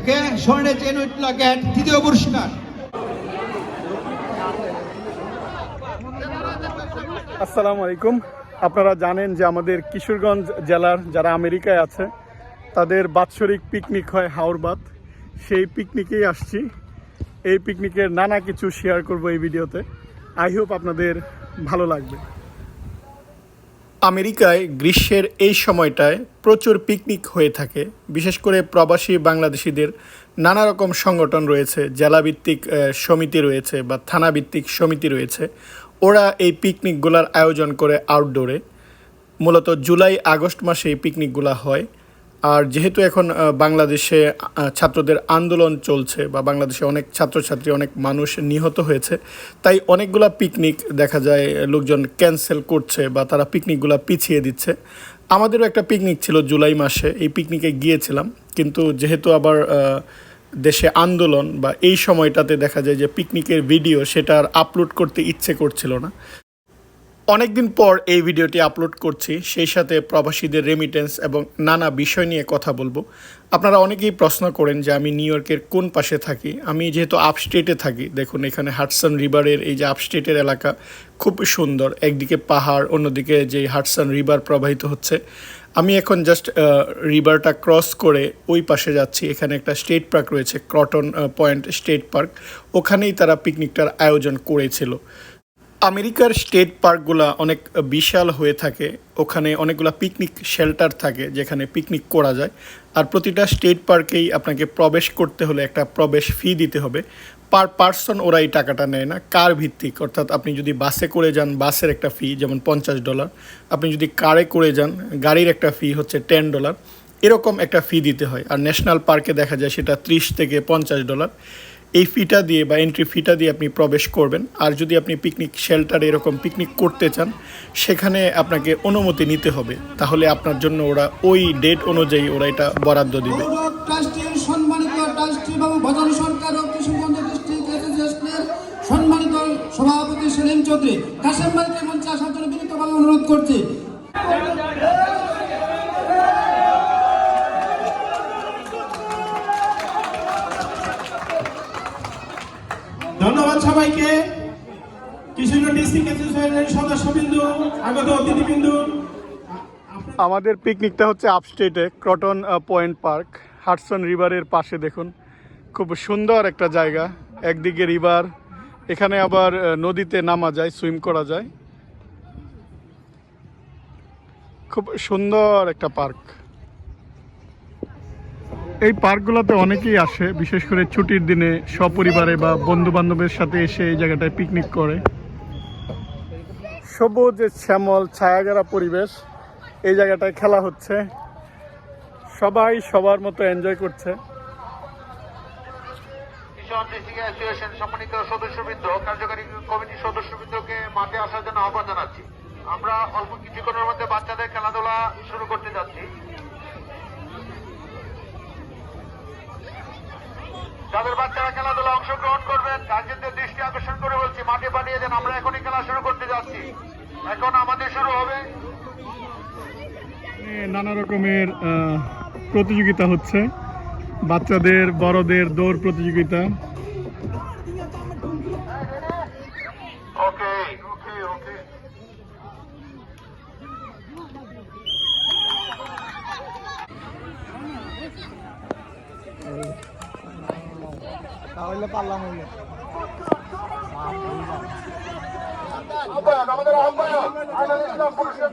ওকে স্বর্ণের চেন তৃতীয় পুরস্কার। আসসালামু আলাইকুম। আপনারা জানেন যে আমাদের কিশোরগঞ্জ জেলার যারা আমেরিকায় আছে, তাদের বাৎসরিক পিকনিক হয় হাওরবাদ সেই পিকনিকেই আসছি। এই পিকনিকের নানা কিছু শেয়ার করব এই ভিডিওতে। আই হোপ আপনাদের ভালো লাগবে। আমেরিকায় গ্রীষ্মের এই সময়টায় প্রচুর পিকনিক হয়ে থাকে। বিশেষ করে প্রবাসী বাংলাদেশিদের নানা রকম সংগঠন রয়েছে, জেলাভিত্তিক সমিতি রয়েছে বা থানাভিত্তিক সমিতি রয়েছে। ওরা এই পিকনিকগুলার আয়োজন করে আউটডোরে মূলত জুলাই আগস্ট মাসে এই পিকনিকগুলো হয়। আর যেহেতু এখন বাংলাদেশে ছাত্রদের আন্দোলন চলছে বা বাংলাদেশে অনেক ছাত্রছাত্রী, অনেক মানুষ নিহত হয়েছে, তাই অনেকগুলা পিকনিক দেখা যায়, লোকজন ক্যান্সেল করছে বা তারা পিকনিকগুলো পিছিয়ে দিচ্ছে। আমাদেরও একটা পিকনিক ছিল জুলাই মাসে, এই পিকনিকে গিয়েছিলাম। কিন্তু যেহেতু আবার দেশে আন্দোলন বা এই সময়টাতে দেখা যায় যে পিকনিকের ভিডিও সেটা আর আপলোড করতে ইচ্ছে করছিল না অনেকদিন পর এই ভিডিওটি আপলোড করছি, সেই সাথে প্রবাসীদের রেমিটেন্স এবং নানা বিষয় নিয়ে কথা বলব। আপনারা অনেকেই প্রশ্ন করেন যে আমি নিউ ইয়র্কের কোন পাশে থাকি? আমি যেহেতু আপস্টেটে থাকি, দেখুন এখানে হাটসন রিভারের এই যে আপস্টেটের এলাকা খুব সুন্দর, একদিকে পাহাড়, অন্যদিকে যে হাটসন রিভার প্রবাহিত হচ্ছে। আমি এখন জাস্ট রিভারটা ক্রস করে ওই পাশে যাচ্ছি, এখানে একটা স্টেট পার্ক রয়েছে ক্রটন পয়েন্ট স্টেট পার্ক ওখানেই তারা পিকনিকটার আয়োজন করেছিল। আমেরিকার স্টেট পার্কগুলো অনেক বিশাল হয়ে থাকে। ওখানে অনেকগুলো পিকনিক শেল্টার থাকে যেখানে পিকনিক করা যায়। আর প্রতিটা স্টেট পার্কেই আপনাকে প্রবেশ করতে হলে একটা প্রবেশ ফি দিতে হবে। পার পার্সন ওরা এই টাকাটা নেয় না। কার ভিত্তিক? অর্থাৎ আপনি যদি বাসে করে যান, বাসের একটা ফি, যেমন পঞ্চাশ ডলার। আপনি যদি কারে করে যান, গাড়ির একটা ফি হচ্ছে টেন ডলার। এরকম একটা ফি দিতে হয়। আর ন্যাশনাল পার্কে দেখা যায় সেটা ত্রিশ থেকে পঞ্চাশ ডলার। এই ফিটা দিয়ে বা এন্ট্রি ফিটা দিয়ে আপনি প্রবেশ করবেন। আর যদি আপনি পিকনিক শেল্টারে এরকম পিকনিক করতে চান, সেখানে আপনাকে অনুমতি নিতে হবে। তাহলে আপনার জন্য ওরা ওই ডেট অনুযায়ী ওরা এটা বরাদ্দ দিবে। সম্মানিত সভাপতি সেলিম চৌধুরী, কাশেম মঞ্চে আসার জন্য বিনীতভাবে অনুরোধ করছি। ধন্যবাদ সবাইকে। কিশোরগঞ্জ ডিস্ট্রিক্ট অ্যাসোসিয়েশনের সদস্যবিন্দু, আগত অতিথিবিন্দু। আমাদের পিকনিকটা হচ্ছে আপস্টেটে ক্রটন পয়েন্ট পার্ক হাটসন রিভারের পাশে দেখুন। খুব সুন্দর একটা জায়গা, একদিকে রিভার এখানে আবার নদীতে নামা যায় সুইম করা যায়। খুব সুন্দর একটা পার্ক এই পার্কগুলোতে অনেকেই আসে, বিশেষ করে ছুটির দিনে সপরিবারে বা বন্ধু বান্ধবের সাথে এসে এই জায়গাটায় পিকনিক করে। সবুজ, শ্যামল ছায়াগারা পরিবেশ, এই জায়গাটায় খেলা হচ্ছে। সবাই সবার মতো এনজয় করছে। সম্মানিত কার্যকারী মাঠে আসার জন্য জানাচ্ছি। আমরা অল্প কিছুক্ষণের মধ্যে বাচ্চাদের খেলাধুলা শুরু করতে যাচ্ছি। যাদের বাচ্চারা খেলাধুলা অংশগ্রহণ করবেন গার্জেনদের দৃষ্টি আকর্ষণ করে বলছি, মাঠে পাঠিয়ে দেন, আমরা এখনই খেলা শুরু করতে যাচ্ছি। এখন আমাদের শুরু হবে। নানা রকমের প্রতিযোগিতা হচ্ছে। বাচ্চাদের, বড়দের দৌড় প্রতিযোগিতা। আহ্বায়ক আমাদের আহ্বায়ক ইসলাম পুরস্কার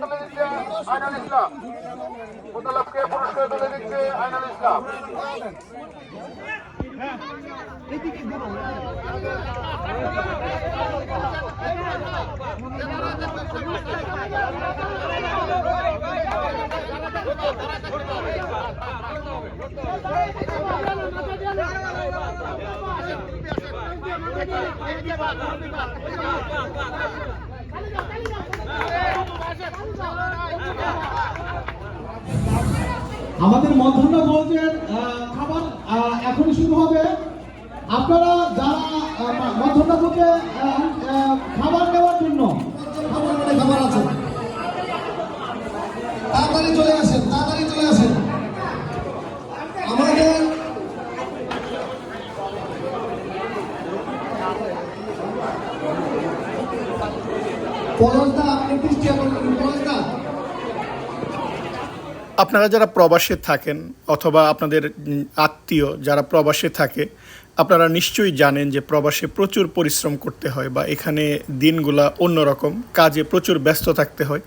আমাদের মধ্যাহ্ন ভোজের খাবার এখন এখনই শুরু হবে। আপনারা যারা মধ্যাহ্ন ভোজে খাবার দেওয়ার জন্য খাবার মানে খাবার আছে তাড়াতাড়ি চলে আসেন তাড়াতাড়ি চলে আসেন আমাদের আপনারা যারা প্রবাসে থাকেন অথবা আপনাদের আত্মীয় যারা প্রবাসে থাকে, আপনারা নিশ্চয়ই জানেন যে প্রবাসে প্রচুর পরিশ্রম করতে হয় বা এখানে দিনগুলা অন্যরকম, কাজে প্রচুর ব্যস্ত থাকতে হয়।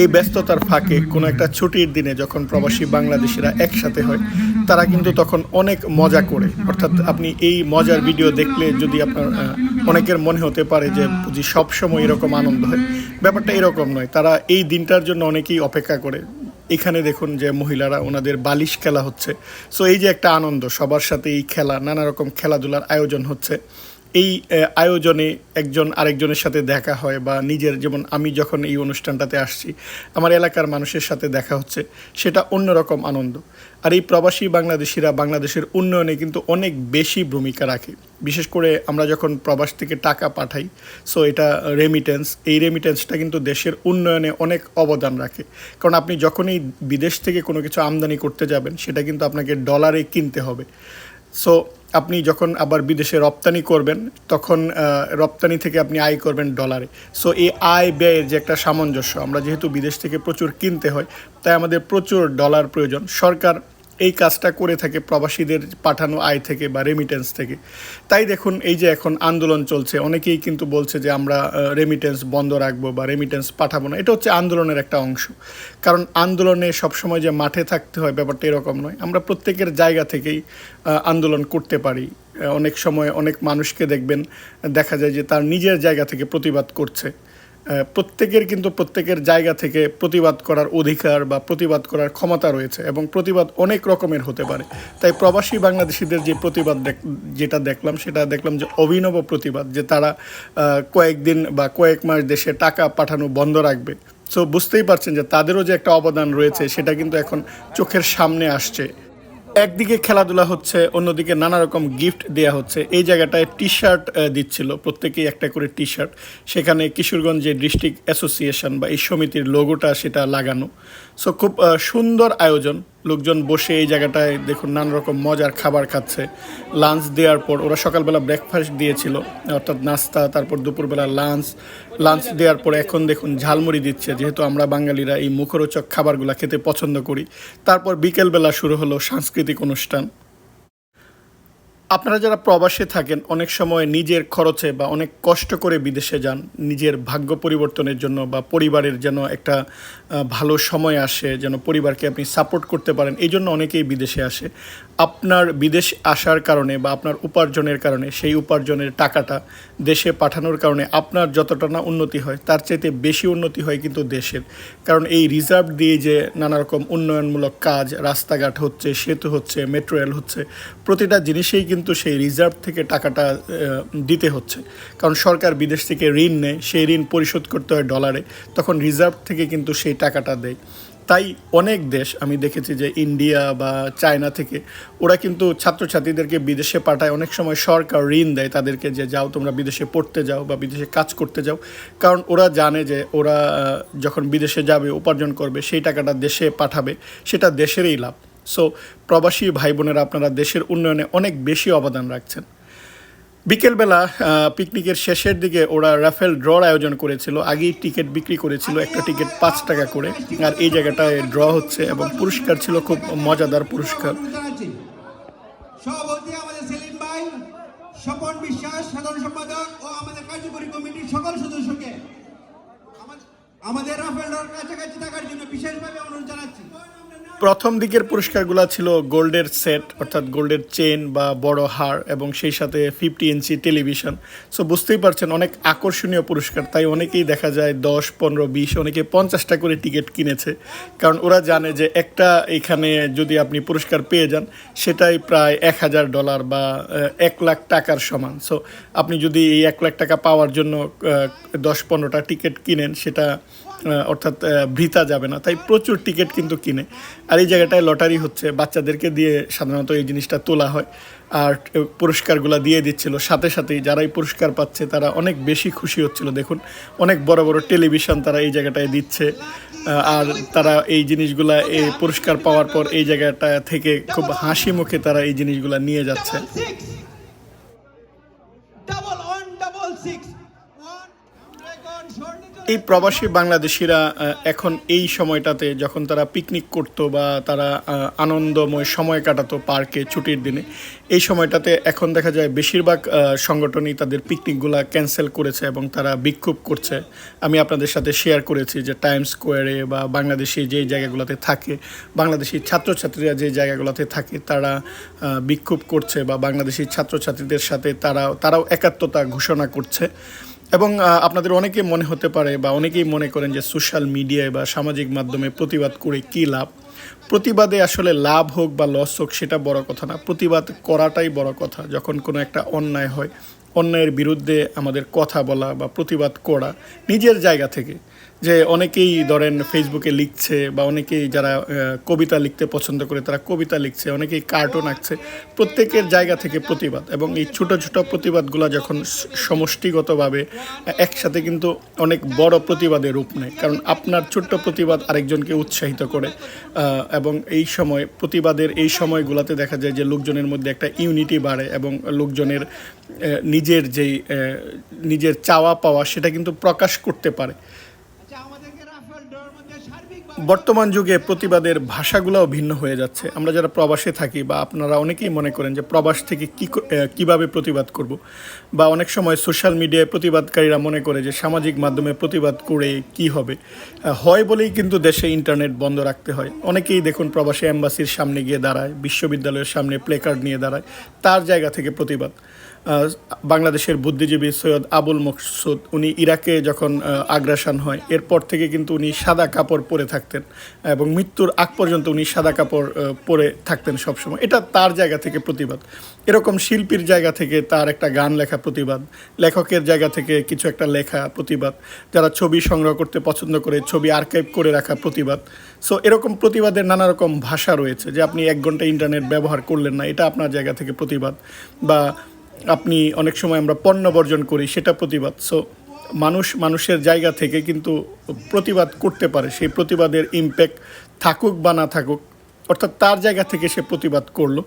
এই ব্যস্ততার ফাঁকে কোনো একটা ছুটির দিনে যখন প্রবাসী বাংলাদেশিরা একসাথে হয়, তারা কিন্তু তখন অনেক মজা করে। অর্থাৎ আপনি এই মজার ভিডিও দেখলে যদি আপনার অনেকের মনে হতে পারে যে বুঝি সবসময় এরকম আনন্দ হয়। ব্যাপারটা এরকম নয়, তারা এই দিনটার জন্য অনেকেই অপেক্ষা করে। এখানে দেখুন যে মহিলারা ওনাদের বালিশ খেলা হচ্ছে। সো এই যে একটা আনন্দ, সবার সাথে এই খেলা, নানা রকম খেলাধুলার আয়োজন হচ্ছে। এই আয়োজনে একজন আরেকজনের সাথে দেখা হয় বা নিজের যেমন আমি যখন এই অনুষ্ঠানটাতে আসছি, আমার এলাকার মানুষের সাথে দেখা হচ্ছে, সেটা অন্যরকম আনন্দ। আর এই প্রবাসী বাংলাদেশিরা বাংলাদেশের উন্নয়নে কিন্তু অনেক বেশি ভূমিকা রাখে। বিশেষ করে আমরা যখন প্রবাস থেকে টাকা পাঠাই সো এটা রেমিটেন্স এই রেমিটেন্সটা কিন্তু দেশের উন্নয়নে অনেক অবদান রাখে। কারণ আপনি যখনই বিদেশ থেকে কোনো কিছু আমদানি করতে যাবেন, সেটা কিন্তু আপনাকে ডলারে কিনতে হবে। সো আপনি যখন আবার বিদেশে রপ্তানি করবেন, তখন রপ্তানি থেকে আপনি আয় করবেন ডলারে। সো এই আয় ব্যয়ের যে একটা সামঞ্জস্য, আমরা যেহেতু বিদেশ থেকে প্রচুর কিনতে হয়, তাই আমাদের প্রচুর ডলার প্রয়োজন। সরকার এই কাজটা করে থাকে প্রবাসীদের পাঠানো আয় থেকে বা রেমিটেন্স থেকে। তাই দেখুন, এই যে এখন আন্দোলন চলছে, অনেকেই কিন্তু বলছে যে আমরা রেমিটেন্স বন্ধ রাখব বা রেমিটেন্স পাঠাবো না। এটা হচ্ছে আন্দোলনের একটা অংশ। কারণ আন্দোলনে সবসময় যে মাঠে থাকতে হয় ব্যাপারটা এরকম নয়। আমরা প্রত্যেকের জায়গা থেকেই আন্দোলন করতে পারি। অনেক সময় অনেক মানুষকে দেখবেন, দেখা যায় যে তার নিজের জায়গা থেকে প্রতিবাদ করছে। প্রত্যেকের কিন্তু প্রত্যেকের জায়গা থেকে প্রতিবাদ করার অধিকার বা প্রতিবাদ করার ক্ষমতা রয়েছে এবং প্রতিবাদ অনেক রকমের হতে পারে। তাই প্রবাসী বাংলাদেশিদের যে প্রতিবাদ যেটা দেখলাম, সেটা দেখলাম যে অভিনব প্রতিবাদ, যে তারা কয়েকদিন বা কয়েক মাস দেশে টাকা পাঠানো বন্ধ রাখবে। সো বুঝতেই পারছেন যে তাদেরও যে একটা অবদান রয়েছে, সেটা কিন্তু এখন চোখের সামনে আসছে। একদিকে খেলাধুলা হচ্ছে, অন্যদিকে নানা রকম গিফট দেয়া হচ্ছে। এই জায়গাটায় টি শার্ট দিচ্ছিল, প্রত্যেকেই একটা করে টি শার্ট সেখানে কিশোরগঞ্জে ডিস্ট্রিক্ট অ্যাসোসিয়েশন বা এই সমিতির লোগোটা সেটা লাগানো। সো খুব সুন্দর আয়োজন। লোকজন বসে এই জায়গাটায় দেখুন নানা রকম মজার খাবার খাচ্ছে। লাঞ্চ দেওয়ার পর ওরা সকালবেলা ব্রেকফাস্ট দিয়েছিল, অর্থাৎ নাস্তা, তারপর দুপুরবেলা লাঞ্চ লাঞ্চ দেওয়ার পর এখন দেখুন ঝালমুড়ি দিচ্ছে, যেহেতু আমরা বাঙালিরা এই মুখরোচক খাবারগুলো খেতে পছন্দ করি। তারপর বিকেলবেলা শুরু হলো সাংস্কৃতিক অনুষ্ঠান। আপনারা যারা প্রবাসে থাকেন, অনেক সময় নিজের খরচে বা অনেক কষ্ট করে বিদেশে যান, নিজের ভাগ্য পরিবর্তনের জন্য বা পরিবারের যেন একটা ভালো সময় আসে, যেন পরিবারকে আপনি সাপোর্ট করতে পারেন, এই জন্য অনেকেই বিদেশে আসে। আপনার বিদেশ আসার কারণে বা আপনার উপার্জনের কারণে, সেই উপার্জনের টাকাটা দেশে পাঠানোর কারণে আপনার যতটা না উন্নতি হয়, তার চাইতে বেশি উন্নতি হয় কিন্তু দেশের। কারণ এই রিজার্ভ দিয়ে যে নানা রকম উন্নয়নমূলক কাজ, রাস্তাঘাট হচ্ছে, সেতু হচ্ছে মেট্রো রেল হচ্ছে, প্রতিটা জিনিসেই কিন্তু সেই রিজার্ভ থেকে টাকাটা দিতে হচ্ছে। কারণ সরকার বিদেশ থেকে ঋণ নেয়, সেই ঋণ পরিশোধ করতে হয় ডলারে তখন রিজার্ভ থেকে কিন্তু সেই টাকাটা দেয়। তাই অনেক দেশ, আমি দেখেছি যে ইন্ডিয়া বা চায়না থেকে, ওরা কিন্তু ছাত্রছাত্রীদেরকে বিদেশে পাঠায়। অনেক সময় সরকার ঋণ দেয় তাদেরকে যে, যাও তোমরা বিদেশে পড়তে যাও বা বিদেশে কাজ করতে যাও। কারণ ওরা জানে যে, ওরা যখন বিদেশে যাবে, উপার্জন করবে, সেই টাকাটা দেশে পাঠাবে। সেটা দেশেরই লাভ। সো প্রবাসী ভাই বোনেরা আপনারা দেশের উন্নয়নে অনেক বেশি অবদান রাখছেন। বিকেলবেলা পিকনিকের শেষের দিকে ওরা রাফেল ড্রর আয়োজন করেছিল। আগেই টিকিট বিক্রি করেছিল, একটা টিকিট পাঁচ টাকা করে। আর এই জায়গাটায় ড্র হচ্ছে এবং পুরস্কার ছিল, খুব মজাদার পুরস্কার। আমাদের রাফেলডর কাছাকাছি থাকার জন্য বিশেষভাবে অনুরোধ জানাচ্ছি। প্রথম দিকের পুরস্কারগুলো ছিল গোল্ডের সেট, অর্থাৎ গোল্ডের চেন বা বড় হার এবং সেই সাথে ফিফটি ইঞ্চি টেলিভিশন। সো বুঝতেই পারছেন, অনেক আকর্ষণীয় পুরস্কার। তাই অনেকেই দেখা যায় দশ, পনেরো, বিশ, অনেকে পঞ্চাশটা করে টিকিট কিনেছে। কারণ ওরা জানে যে একটা এখানে যদি আপনি পুরস্কার পেয়ে যান, সেটাই প্রায় এক হাজার ডলার বা এক লাখ টাকার সমান। সো আপনি যদি এই এক লাখ টাকা পাওয়ার জন্য দশ, পনেরোটা টিকিট কিনেন, সেটা অর্থাৎ ভৃতা যাবে না। তাই প্রচুর টিকিট কিন্তু কিনে। আর এই জায়গাটায় লটারি হচ্ছে, বাচ্চাদেরকে দিয়ে সাধারণত এই জিনিসটা তোলা হয়। আর পুরস্কারগুলো দিয়ে দিচ্ছিল। সাথে সাথেই যারা এই পুরস্কার পাচ্ছে, তারা অনেক বেশি খুশি হচ্ছিল। দেখুন, অনেক বড় বড় টেলিভিশন তারা এই জায়গাটায় দিচ্ছে। আর তারা এই জিনিসগুলা এই পুরস্কার পাওয়ার পর এই জায়গাটা থেকে খুব হাসি মুখে তারা এই জিনিসগুলা নিয়ে যাচ্ছে। এই প্রবাসী বাংলাদেশিরা এখন এই সময়টাতে যখন তারা পিকনিক করতো বা তারা আনন্দময় সময় কাটাতো পার্কে ছুটির দিনে, এই সময়টাতে এখন দেখা যায় বেশিরভাগ সংগঠনই তাদের পিকনিকগুলো ক্যান্সেল করেছে এবং তারা বিক্ষোভ করছে। আমি আপনাদের সাথে শেয়ার করেছি যে টাইম স্কোয়ারে বা বাংলাদেশি যে জায়গাগুলোতে থাকে, বাংলাদেশি ছাত্রছাত্রীরা যে জায়গাগুলোতে থাকে, তারা বিক্ষোভ করছে বা বাংলাদেশি ছাত্রছাত্রীদের সাথে তারা তারাও একাত্মতা ঘোষণা করছে। এবং আপনাদের অনেকে মনে হতে পারে বা অনেকেই মনে করেন যে সোশ্যাল মিডিয়ায় বা সামাজিক মাধ্যমে প্রতিবাদ করে কী লাভ? প্রতিবাদে আসলে লাভ হোক বা লস হোক সেটা বড় কথা না। প্রতিবাদ করাটাই বড় কথা। যখন কোনো একটা অন্যায় হয়, অন্যায়ের বিরুদ্ধে আমাদের কথা বলা বা প্রতিবাদ করা নিজের জায়গা থেকে যে অনেকেই ধরেন ফেসবুকে লিখছে বা অনেকেই যারা কবিতা লিখতে পছন্দ করে তারা কবিতা লিখছে, অনেকেই কার্টুন আঁকছে। প্রত্যেকের জায়গা থেকে প্রতিবাদ এবং এই ছোট, ছোটো প্রতিবাদগুলো যখন সমষ্টিগতভাবে একসাথে কিন্তু অনেক বড় প্রতিবাদে রূপ নেয়। কারণ আপনার ছোট্ট প্রতিবাদ আরেকজনকে উৎসাহিত করে এবং এই সময়, প্রতিবাদের এই সময়গুলোতে দেখা যায় যে লোকজনের মধ্যে একটা ইউনিটি বাড়ে এবং লোকজনের নিজের যেই নিজের চাওয়া পাওয়া সেটা কিন্তু প্রকাশ করতে পারে আচ্ছা আমাদেরকে রাফেল ডোর মধ্যে সার্বিক বর্তমান যুগে প্রতিবাদের ভাষাগুলোও ভিন্ন হয়ে যাচ্ছে। আমরা যারা প্রবাসে থাকি বা আপনারা অনেকেই মনে করেন যে প্রবাস থেকে কী ক- আহ, প্রতিবাদ করব বা অনেক সময় সোশ্যাল মিডিয়ায় প্রতিবাদকারীরা মনে করে যে সামাজিক মাধ্যমে প্রতিবাদ করে কি হবে। হয় বলেই কিন্তু দেশে ইন্টারনেট বন্ধ রাখতে হয়। অনেকেই দেখুন প্রবাসী অ্যাম্বাসির সামনে গিয়ে দাঁড়ায় বিশ্ববিদ্যালয়ের সামনে প্লেকার্ড নিয়ে দাঁড়ায় তার জায়গা থেকে প্রতিবাদ। বাংলাদেশের বুদ্ধিজীবী সৈয়দ আবুল মকসুদ, উনি ইরাকে যখন আগ্রাসন হয়, এরপর থেকে কিন্তু উনি সাদা কাপড় পরে থাকতেন এবং মৃত্যুর আগ পর্যন্ত উনি সাদা কাপড় পরে থাকতেন সবসময়। এটা তার জায়গা থেকে প্রতিবাদ। এরকম শিল্পীর জায়গা থেকে তার একটা গান লেখা প্রতিবাদ, লেখকের জায়গা থেকে কিছু একটা লেখা প্রতিবাদ, যারা ছবি সংগ্রহ করতে পছন্দ করে, ছবি আর্কাইভ করে রাখা প্রতিবাদ। সো এরকম প্রতিবাদের নানা রকম ভাষা রয়েছে যে আপনি এক ঘণ্টা ইন্টারনেট ব্যবহার করলেন না, এটা আপনার জায়গা থেকে প্রতিবাদ। বা আপনি অনেক সময় আমরা পণ্য বর্জন করি, সেটা প্রতিবাদ। সো মানুষ মানুষের জায়গা থেকে কিন্তু প্রতিবাদ করতে পারে, সেই প্রতিবাদের ইম্প্যাক্ট থাকুক বা না থাকুক, অর্থাৎ তার জায়গা থেকে সে প্রতিবাদ করল।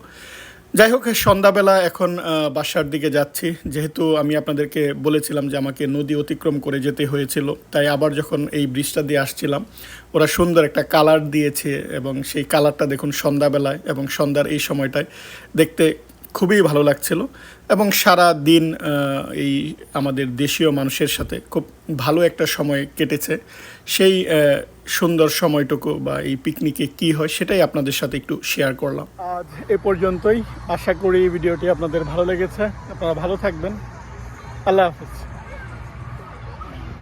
যাই হোক, সন্ধ্যাবেলা এখন বাসার দিকে যাচ্ছি। যেহেতু আমি আপনাদেরকে বলেছিলাম যে আমাকে নদী অতিক্রম করে যেতে হয়েছিল, তাই আবার যখন এই ব্রিজটা দিয়ে আসছিলাম, ওরা সুন্দর একটা কালার দিয়েছে এবং সেই কালারটা দেখুন সন্ধ্যাবেলায় এবং সন্ধ্যার এই সময়টায় দেখতে খুবই ভালো লাগছিল এবং সারা দিন এই আমাদের দেশীয় মানুষের সাথে খুব ভালো একটা সময় কেটেছে। সেই সুন্দর সময়টুকু বা এই পিকনিকে কি হয় সেটাই আপনাদের সাথে একটু শেয়ার করলাম। আজ এ পর্যন্তই। আশা করি ভিডিওটি আপনাদের ভালো লেগেছে। আপনারা ভালো থাকবেন। আল্লাহ হাফিজ।